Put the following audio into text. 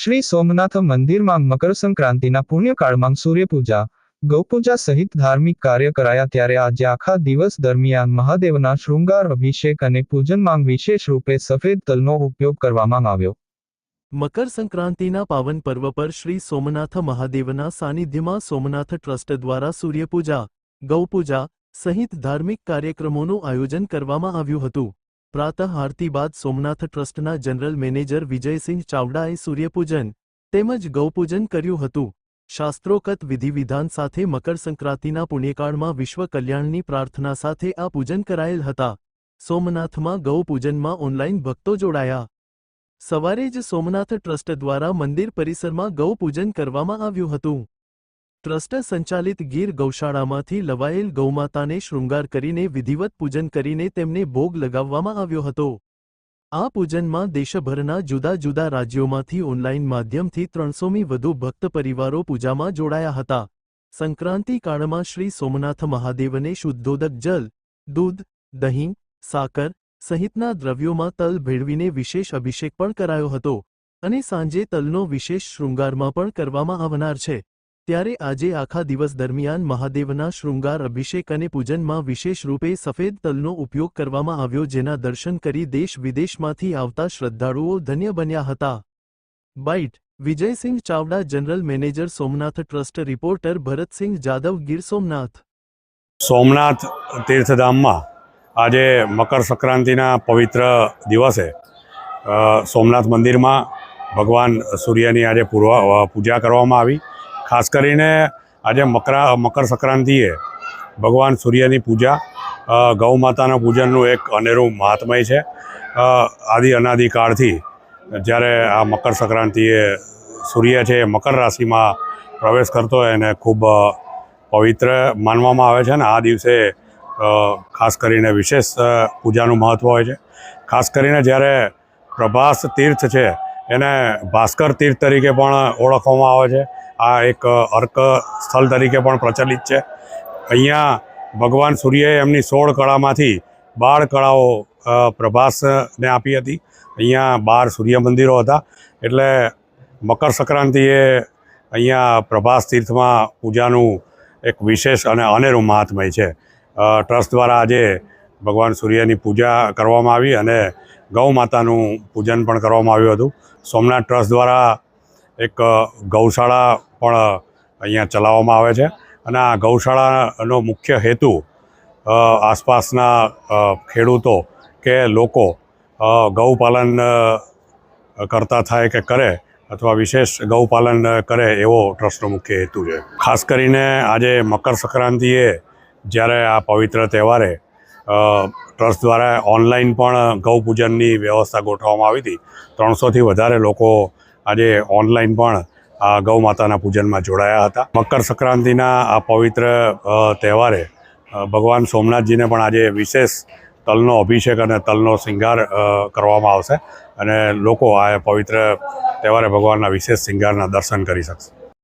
શ્રી સોમનાથ મંદિરમાં મકર સંક્રાંતિના પુણ્યકાળમાં સૂર્યપૂજા, ગૌપૂજા સહિત ધાર્મિક કાર્ય કરાયા ત્યારે આજે આખા દિવસ દરમિયાન મહાદેવના શૃંગાર, અભિષેક અને પૂજનમાં વિશેષ રૂપે સફેદ તલનો ઉપયોગ કરવામાં આવ્યો. મકર સંક્રાંતિના પાવન પર્વ પર શ્રી સોમનાથ મહાદેવના સાનિધ્યમાં સોમનાથ ટ્રસ્ટ દ્વારા સૂર્યપૂજા, ગૌપૂજા સહિત ધાર્મિક કાર્યક્રમોનું આયોજન કરવામાં આવ્યું હતું. પ્રાતઃ આરતી બાદ સોમનાથ ટ્રસ્ટના જનરલ મેનેજર વિજયસિંહ ચાવડાએ સૂર્યપૂજન તેમજ ગૌપૂજન કર્યું હતું. શાસ્ત્રોકત વિધિવિધાન સાથે મકર સંક્રાંતિના પુણ્યકાળમાં વિશ્વ કલ્યાણની પ્રાર્થના સાથે આ પૂજન કરાયેલ હતા. સોમનાથમાં ગૌપૂજનમાં ઓનલાઈન ભક્તો જોડાયા. સવારે જ સોમનાથ ટ્રસ્ટ દ્વારા મંદિર પરિસરમાં ગૌ પૂજન કરવામાં આવ્યું હતું. ટ્રસ્ટ સંચાલિત ગીર ગૌશાળામાંથી લવાયેલ ગૌમાતાને શૃંગાર કરીને વિધિવત પૂજન કરીને તેમને ભોગ લગાવવામાં આવ્યો હતો. આ પૂજનમાં દેશભરના જુદા જુદા રાજ્યોમાંથી ઓનલાઈન માધ્યમથી ત્રણસોમી વધુ ભક્ત પરિવારો પૂજામાં જોડાયા હતા. સંક્રાંતિ કાળમાં શ્રી સોમનાથ મહાદેવને શુદ્ધોદક જલ, દૂધ, દહીં, સાકર સહિતના દ્રવ્યોમાં તલ ભેળવીને વિશેષ અભિષેક પણ કરાયો હતો અને સાંજે તલનો વિશેષ શૃંગારમાં પણ કરવામાં આવનાર છે. ત્યારે આજે આખા દિવસ દરમિયાન મહાદેવના શૃંગાર, અભિષેક અને પૂજનમાં વિશેષ રૂપે સફેદ તલનો ઉપયોગ કરવામાં આવ્યો જેના દર્શન કરી દેશ વિદેશમાંથી આવતા શ્રદ્ધાળુઓ ધન્ય બન્યા હતા. Byte, Vijaysinh Chavda, general manager Somnath trust, reporter Bharatsinh Jadav Gir Somnath. Somnath તીર્થધામમાં આજે મકર સંક્રાંતિના પવિત્ર દિવસે સોમનાથ મંદિરમાં ભગવાન સૂર્યની આજે પૂર્વ પૂજા કરવામાં આવી. ખાસ કરીને આજે મકરા, મકર સંક્રાંતિએ ભગવાન સૂર્યની પૂજા ગૌ માતાના પૂજનનું એક અનેરું મહાત્મય છે. આદિ અનાદિ કાળથી જ્યારે આ મકર સંક્રાંતિએ સૂર્ય છે એ મકર રાશિમાં પ્રવેશ કરતો હોય એને ખૂબ પવિત્ર માનવામાં આવે છે ને આ દિવસે ખાસ કરીને વિશેષ પૂજાનું મહત્ત્વ હોય છે. ખાસ કરીને જ્યારે પ્રભાસ તીર્થ છે એને ભાસ્કર તીર્થ તરીકે પણ ઓળખવામાં આવે છે. આ એક અર્ક સ્થળ તરીકે પણ પ્રચલિત છે. અહીંયા ભગવાન સૂર્યએ એમની સોળ કળામાંથી બાર કળાઓ પ્રભાસને આપી હતી. અહીંયા બાર સૂર્ય મંદિરો હતા. એટલે મકર સંક્રાંતિએ અહીંયા પ્રભાસ તીર્થમાં પૂજાનું એક વિશેષ અને અનેરું મહાત્મય છે. ટ્રસ્ટ દ્વારા આજે ભગવાન સૂર્યની પૂજા કરવામાં આવી અને ગૌ માતાનું પૂજન પણ કરવામાં આવ્યું હતું. સોમનાથ ટ્રસ્ટ દ્વારા એક ગૌશાળા પણ અહીંયા ચલાવવામાં આવે છે. અને આ ગૌશાળાનો મુખ્ય હેતુ આસપાસના ખેડૂતો કે લોકો ગૌપાલન કરતા થાય કે કરે અથવા વિશેષ ગૌપાલન કરે એવો ટ્રસ્ટનો મુખ્ય હેતુ છે. ખાસ કરીને આજે મકર સંક્રાંતિએ જ્યારે આ પવિત્ર તહેવારે ટ્રસ્ટ દ્વારા ઓનલાઈન પણ ગૌ પૂજનની વ્યવસ્થા ગોઠવવામાં આવી હતી. ત્રણસોથી વધારે લોકો આજે ઓનલાઈન પણ આ ગૌ માતાના પૂજનમાં જોડાયા હતા. મકર સંક્રાંતિના આ પવિત્ર તહેવારે ભગવાન સોમનાથજીને પણ આજે વિશેષ તલનો અભિષેક અને તલનો શિંગાર કરવામાં આવશે અને લોકો આ પવિત્ર તહેવારે ભગવાનના વિશેષ શિંગારના દર્શન કરી શકશે.